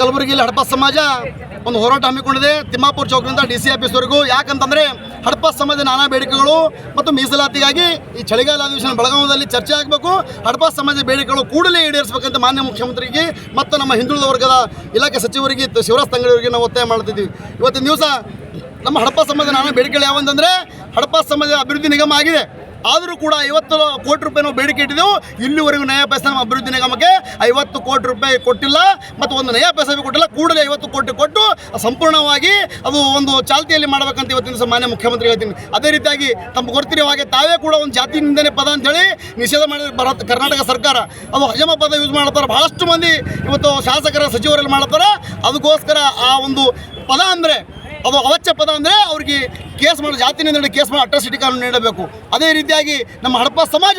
ಕಲಬುರಗಿಯಲ್ಲಿ ಹಡಪ ಸಮಾಜ ಒಂದು ಹೋರಾಟ ಹಮ್ಮಿಕೊಂಡಿದೆ. ತಿಮ್ಮಾಪುರ ಚೌಕದಿಂದ ಡಿ ಸಿ ಆಫೀಸ್ವರೆಗೂ ಯಾಕಂತಂದರೆ ಹಡಪ ಸಮಾಜ ನಾನಾ ಬೇಡಿಕೆಗಳು ಮತ್ತು ಮೀಸಲಾತಿಗಾಗಿ ಈ ಚಳಿಗಾಲ ಅಧಿವೇಶನ ಬೆಳಗಾವಿಯಲ್ಲಿ ಚರ್ಚೆ ಆಗಬೇಕು. ಹಡಪ ಸಮಾಜ ಬೇಡಿಕೆಗಳು ಕೂಡಲೇ ಈಡೇರಿಸಬೇಕಂತ ಮಾನ್ಯ ಮುಖ್ಯಮಂತ್ರಿಗೆ ಮತ್ತು ನಮ್ಮ ಹಿಂದುಳಿದ ವರ್ಗದ ಇಲಾಖೆ ಸಚಿವರಿಗೆ, ಶಿವರಾಜ್ ತಂಗಡಿಯವರಿಗೆ ನಾವು ಒತ್ತಾಯ ಮಾಡ್ತಿದ್ವಿ. ಇವತ್ತಿನ ದಿವಸ ನಮ್ಮ ಹಡಪ ಸಮಾಜದ ನಾನಾ ಬೇಡಿಕೆಗಳು ಯಾವಂತಂದರೆ ಹಡಪ ಸಮಾಜ ಅಭಿವೃದ್ಧಿ ನಿಗಮ ಆಗಿದೆ. ಆದರೂ ಕೂಡ ಐವತ್ತು ಕೋಟಿ ರೂಪಾಯಿ ನಾವು ಬೇಡಿಕೆ ಇಟ್ಟಿದ್ದೆವು ಇಲ್ಲಿವರೆಗೂ ನಯ ಪೈಸೆ ನಮ್ಮ ಅಭಿವೃದ್ಧಿ ನಿಗಮಕ್ಕೆ ಐವತ್ತು ಕೋಟಿ ರೂಪಾಯಿ ಕೊಟ್ಟಿಲ್ಲ. ಮತ್ತು ಒಂದು ನಯ ಪೈಸೆ ಕೊಟ್ಟಿಲ್ಲ. ಕೂಡಲೇ ಐವತ್ತು ಕೋಟಿ ಕೊಟ್ಟು ಸಂಪೂರ್ಣವಾಗಿ ಅದು ಒಂದು ಚಾಲ್ತಿಯಲ್ಲಿ ಮಾಡಬೇಕಂತ ಇವತ್ತಿನ ದಿವಸ ಮಾನ್ಯ ಮುಖ್ಯಮಂತ್ರಿ ಹೇಳ್ತೀನಿ. ಅದೇ ರೀತಿಯಾಗಿ ತಮ್ಮ ಗೊತ್ತಿರೋ ಹಾಗೆ ತಾವೇ ಕೂಡ ಒಂದು ಜಾತಿ ನಿಂದನೆ ಪದ ಅಂತೇಳಿ ನಿಷೇಧ ಮಾಡಿದ ಭಾರತ, ಕರ್ನಾಟಕ ಸರ್ಕಾರ. ಅದು ಹಜಮ ಪದ ಯೂಸ್ ಮಾಡ್ತಾರೆ. ಬಹಳಷ್ಟು ಮಂದಿ ಇವತ್ತು ಶಾಸಕರ ಸಚಿವರಲ್ಲಿ ಮಾಡ್ತಾರೆ. ಅದಕ್ಕೋಸ್ಕರ ಆ ಒಂದು ಪದ ಅಂದರೆ ಅದು ಅವಚ್ಚ ಪದ ಅಂದರೆ ಅವ್ರಿಗೆ ಕೇಸ್ ಮಾಡಿ ಜಾತಿ ಕೇಸ್ ಮಾಡಿ ಅಟ್ರಾಸಿಟಿ ಕಾನೂನು ನೀಡಬೇಕು. ಅದೇ ರೀತಿಯಾಗಿ ನಮ್ಮ ಹಡಪ ಸಮಾಜ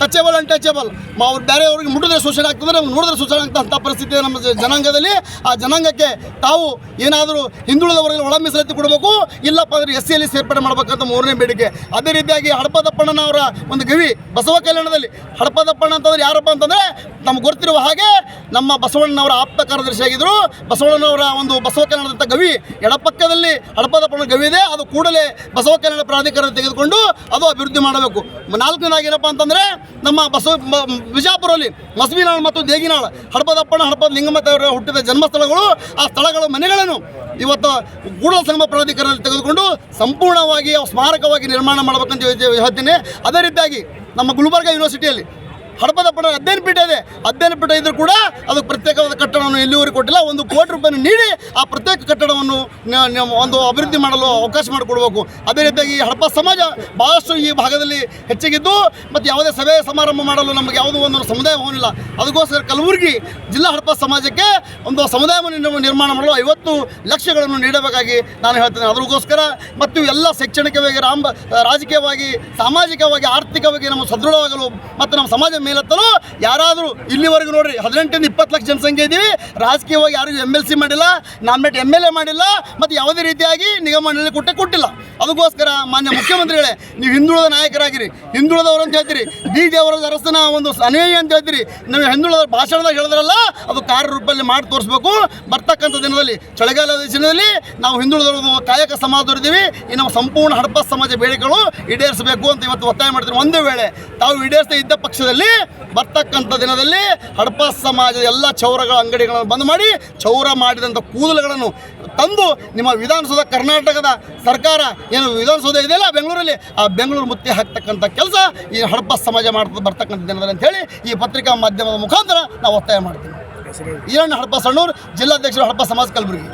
ಟಚೇಬಲ್ ಅನ್ಟಚೇಬಲ್ ಅವ್ರು ಬೇರೆಯವ್ರಿಗೆ ಮುಟ್ಟಿದ್ರೆ ಸೂಚನೆ ಆಗ್ತದೆ, ನಮ್ಗೆ ನೋಡಿದ್ರೆ ಸೂಚನೆ ಆಗ್ತಂಥ ಪರಿಸ್ಥಿತಿ ನಮ್ಮ ಜನಾಂಗದಲ್ಲಿ. ಆ ಜನಾಂಗಕ್ಕೆ ತಾವು ಏನಾದರೂ ಹಿಂದುಳಿದವರಿಗೆ ಒಳ ಮೀಸಲಾತಿ ಕೊಡಬೇಕು, ಇಲ್ಲಪ್ಪ ಅಂದರೆ ಎಸ್ ಸಿಯಲ್ಲಿ ಸೇರ್ಪಡೆ ಮಾಡಬೇಕಂತ ಮೂರನೇ ಬೇಡಿಕೆ. ಅದೇ ರೀತಿಯಾಗಿ ಹಡಪದಪ್ಪಣ್ಣನವರ ಒಂದು ಗವಿ ಬಸವ ಕಲ್ಯಾಣದಲ್ಲಿ. ಹಡಪದಪ್ಪಣ್ಣ ಅಂತಂದ್ರೆ ಯಾರಪ್ಪ ಅಂತಂದರೆ ನಮ್ಗೆ ಗೊತ್ತಿರುವ ಹಾಗೆ ನಮ್ಮ ಬಸವಣ್ಣನವರ ಆಪ್ತ ಕಾರ್ಯದರ್ಶಿಯಾಗಿದ್ದರು ಬಸವಣ್ಣನವರ ಒಂದು ಬಸವ ಕಲ್ಯಾಣದಂಥ ಗವಿ ಎಡಪಕ್ಕದಲ್ಲಿ ಹಡಪದಪ್ಪಣ್ಣ ಗವಿ ಇದೆ. ಅದು ಕೂಡಲೇ ಬಸವ ಕಲ್ಯಾಣ ಪ್ರಾಧಿಕಾರ ತೆಗೆದುಕೊಂಡು ಅದು ಅಭಿವೃದ್ಧಿ ಮಾಡಬೇಕು. ನಾಲ್ಕನೇದಾಗಿ ಏನಪ್ಪ ಅಂತಂದರೆ ನಮ್ಮ ಬಸವ ಬಿಜಾಪುರಲ್ಲಿ ಮಸ್ಬಿನಾಳ್ ಮತ್ತು ದೇಗಿನಾಳ್ ಹಡಪದಪ್ಪನ ಹಡಪದ ಲಿಂಗಮತವರ ಹುಟ್ಟಿದ ಜನ್ಮಸ್ಥಳಗಳು, ಆ ಸ್ಥಳಗಳ ಮನೆಗಳನ್ನು ಇವತ್ತು ಗೂಢ ಸಂಗಮ ಪ್ರಾಧಿಕಾರದಲ್ಲಿ ತೆಗೆದುಕೊಂಡು ಸಂಪೂರ್ಣವಾಗಿ ಸ್ಮಾರಕವಾಗಿ ನಿರ್ಮಾಣ ಮಾಡಬೇಕಂತ ಹೇಳ್ತೀನಿ ಅದೇ ರೀತಿಯಾಗಿ ನಮ್ಮ ಗುಲ್ಬರ್ಗ ಯೂನಿವರ್ಸಿಟಿಯಲ್ಲಿ ಹಡಪದಪ್ಪನ ಅಧ್ಯಯನ ಪೀಠ ಇದೆ. ಅಧ್ಯಯನ ಪೀಠ ಇದ್ದರೂ ಕೂಡ ಅದಕ್ಕೆ ಕಟ್ಟಡವನ್ನು ಇಲ್ಲಿವರೆಗೆ ಕೊಟ್ಟಿಲ್ಲ. ಒಂದು ಕೋಟಿ ರೂಪಾಯಿ ನೀಡಿ ಆ ಪ್ರತ್ಯೇಕ ಕಟ್ಟಡವನ್ನು ಒಂದು ಅಭಿವೃದ್ಧಿ ಮಾಡಲು ಅವಕಾಶ ಮಾಡಿಕೊಡ್ಬೇಕು. ಅದೇ ರೀತಿಯಾಗಿ ಹಡಪ ಸಮಾಜ ಭಾಳಷ್ಟು ಈ ಭಾಗದಲ್ಲಿ ಹೆಚ್ಚಾಗಿದ್ದು, ಮತ್ತು ಯಾವುದೇ ಸಭೆ ಸಮಾರಂಭ ಮಾಡಲು ನಮಗೆ ಯಾವುದೋ ಒಂದು ಸಮುದಾಯ ಭವನ ಇಲ್ಲ ಅದಕ್ಕೋಸ್ಕರ ಕಲಬುರಗಿ ಜಿಲ್ಲಾ ಹಡಪ ಸಮಾಜಕ್ಕೆ ಒಂದು ಸಮುದಾಯ ಭವನ ನಿರ್ಮಾಣ ಮಾಡಲು ಐವತ್ತು ಲಕ್ಷಗಳನ್ನು ನೀಡಬೇಕಾಗಿ ನಾನು ಹೇಳ್ತೇನೆ. ಅದಕ್ಕೋಸ್ಕರ ಮತ್ತು ಎಲ್ಲ ಶೈಕ್ಷಣಿಕವಾಗಿ, ರಾಮ, ರಾಜಕೀಯವಾಗಿ, ಸಾಮಾಜಿಕವಾಗಿ, ಆರ್ಥಿಕವಾಗಿ ನಮ್ಮ ಸದೃಢವಾಗಲು ಮತ್ತು ನಮ್ಮ ಸಮಾಜ ಮೇಲೆತ್ತಲು ಯಾರಾದರೂ ಇಲ್ಲಿವರೆಗೂ ನೋಡಿರಿ, ಹದಿನೆಂಟರಿಂದ ಇಪ್ಪತ್ತು ಲಕ್ಷ ಜನಸಂಖ್ಯೆ ಇದ್ದೀವಿ ರಾಜಕೀಯವಾಗಿ ಯಾರಿಗೂ ಎಂ ಎಲ್ ಸಿ ಮಾಡಿಲ್ಲ ನಾಮಿನೇಟ್ ಎಂ ಎಲ್ ಎ ಮಾಡಿಲ್ಲ, ಮತ್ತು ಯಾವುದೇ ರೀತಿಯಾಗಿ ನಿಗಮ ಮಂಡಳಿ ಕೊಟ್ಟೆ ಕೊಟ್ಟಿಲ್ಲ. ಅದಕ್ಕೋಸ್ಕರ ಮಾನ್ಯ ಮುಖ್ಯಮಂತ್ರಿಗಳೇ, ನೀವು ಹಿಂದುಳಿದ ನಾಯಕರಾಗಿರಿ. ಹಿಂದುಳಿದವರು ಅಂತ ಹೇಳ್ತೀರಿ. ಬಿ ದೇವರ ಅರಸನ ಒಂದು ಅನೇಯ ಅಂತ ಹೇಳ್ತೀರಿ. ನಾವು ಹಿಂದುಳಿದ ಭಾಷಣದಾಗ ಹೇಳಿದ್ರಲ್ಲ, ಅದು ಕಾರ್ಯರೂಪದಲ್ಲಿ ಮಾಡಿ ತೋರಿಸ್ಬೇಕು. ಬರ್ತಕ್ಕಂಥ ದಿನದಲ್ಲಿ, ಚಳಿಗಾಲದ ದಿನದಲ್ಲಿ ನಾವು ಹಿಂದುಳಿದವರು ಕಾಯಕ ಸಮಾಜ ಈ ನಮ್ಮ ಸಂಪೂರ್ಣ ಹಡಪ ಸಮಾಜ ಬೇಡಿಕೆಗಳು ಈಡೇರಿಸಬೇಕು ಅಂತ ಇವತ್ತು ಒತ್ತಾಯ ಮಾಡ್ತೀನಿ ಒಂದೇ ವೇಳೆ ತಾವು ಈಡೇರಿಸದೇ ಇದ್ದ ಪಕ್ಷದಲ್ಲಿ ಬರ್ತಕ್ಕಂಥ ದಿನದಲ್ಲಿ ಹಡಪ ಸಮಾಜದ ಎಲ್ಲ ಚೌರಗಳ ಅಂಗಡಿಗಳನ್ನು ಬಂದ್ ಮಾಡಿ ಚೌರ ಮಾಡಿದಂಥ ಕೂದಲುಗಳನ್ನು ತಂದು ನಿಮ್ಮ ವಿಧಾನಸೌಧ ಕರ್ನಾಟಕದ ಸರ್ಕಾರ ಏನು ವಿಧಾನಸೌಧ ಇದೆಯಲ್ಲ ಬೆಂಗಳೂರಲ್ಲಿ ಆ ಬೆಂಗಳೂರು ಮುತ್ತಿ ಹಾಕ್ತಕ್ಕಂಥ ಕೆಲಸ ಈ ಹಡಪ ಸಮಾಜ ಮಾಡ್ತಾ ಬರ್ತಕ್ಕಂಥ ದಿನದಲ್ಲಿ ಅಂತ ಹೇಳಿ ಈ ಪತ್ರಿಕಾ ಮಾಧ್ಯಮದ ಮುಖಾಂತರ ನಾವು ಒತ್ತಾಯ ಮಾಡ್ತೀವಿ. ಈರಣ್ಣ ಹಡಪ ಸಣ್ಣೂರು ಜಿಲ್ಲಾಧ್ಯಕ್ಷರು ಹಡಪ ಸಮಾಜ ಕಲಬುರಗಿ.